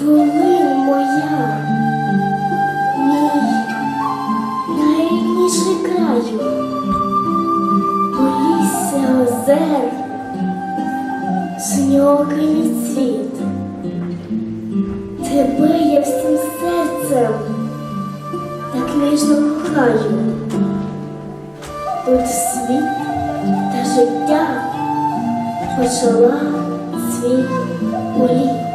Волина моя, мій найрідніший краю, полісся озер, синьокий цвіт. Тебе я всім серцем так ніжно кохаю. Тут світ та життя почала свій політ.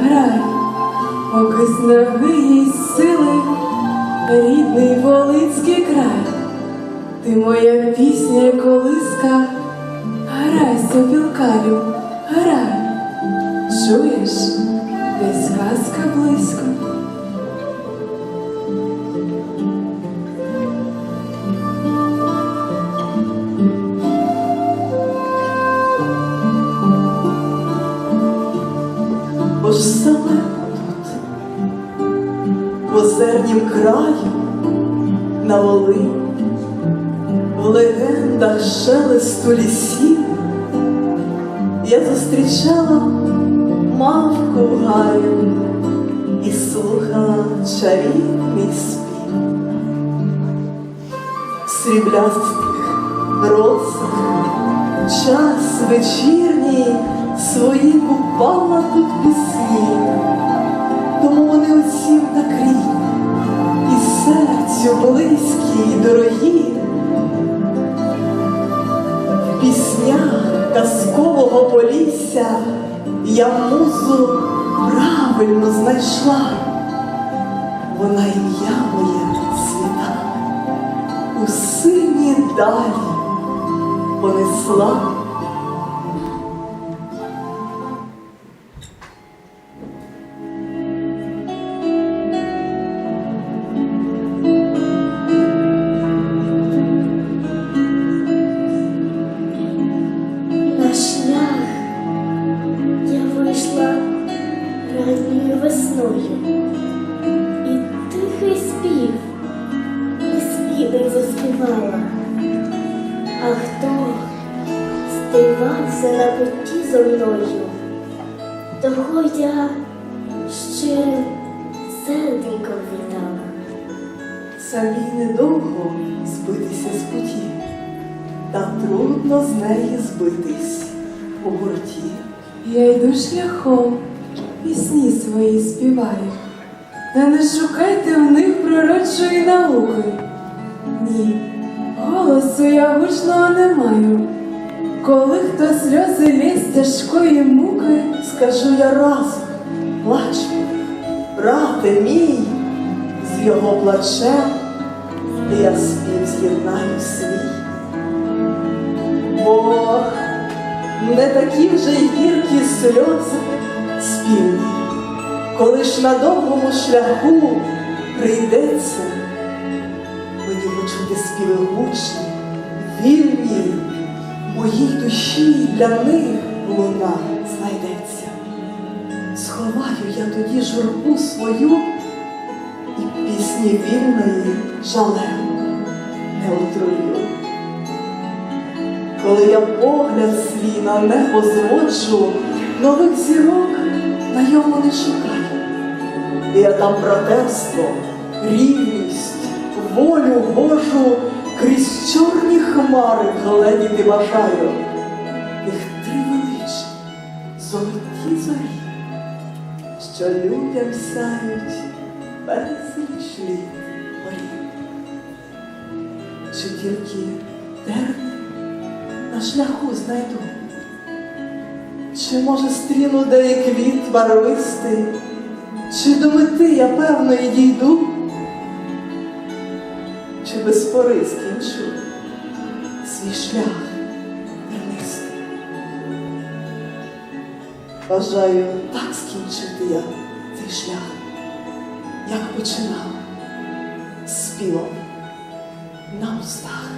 Грай, поки снаги їй сили, рідний Волинський край, ти моя пісня колиска, грай сопілкарю, грай, чуєш, десь казка близько. Саме тут, в озернім краю, на Волині, в легендах шелесту лісів, я зустрічала мавку в гаю і слухала чарівний спів. В сріблястих росах час вечірній свої купала тут пісні, тому вони усім так рідні, і серцю близькі й дорогі. В піснях казкового полісся я музу правильно знайшла, вона ім'я моє світа у сині далі понесла. Здивався на путі зо мною, того я щирим серденьком вітала. Самій недовго збитися з путі, та трудно з неї збитись у гурті. Я йду шляхом, пісні свої співаю, та не шукайте в них пророчої науки. Ні, голосу я гучного не маю. Коли хто сльози лє тяжкої муки, Скажу я разом, плачу, брате мій, з його плачем я спів з'єднаю свій. Бо не такі вже й гіркі сльози спільні, коли ж на довгому шляху прийдеться мені почути співи гучні, вільні, моїй душі для них луна знайдеться. Сховаю я тоді журбу свою і пісні вільної жалем не отрую. Коли я погляд свій на небо зводжу, нових зірок на йому не шукаю. І я там братерство, рівність, волю Божу крізь чорні хмари гледіти бажаю. Їх три величні, золоті зорі, що людям сяють безліч горі. Чи тільки терни на шляху знайду? Чи може стріну де і квіт барвистий, чи до мети я певно і дійду? Чи без пори скінчу свій шлях тернистий. Бажаю так скінчити я цей шлях, як починав, співом на устах.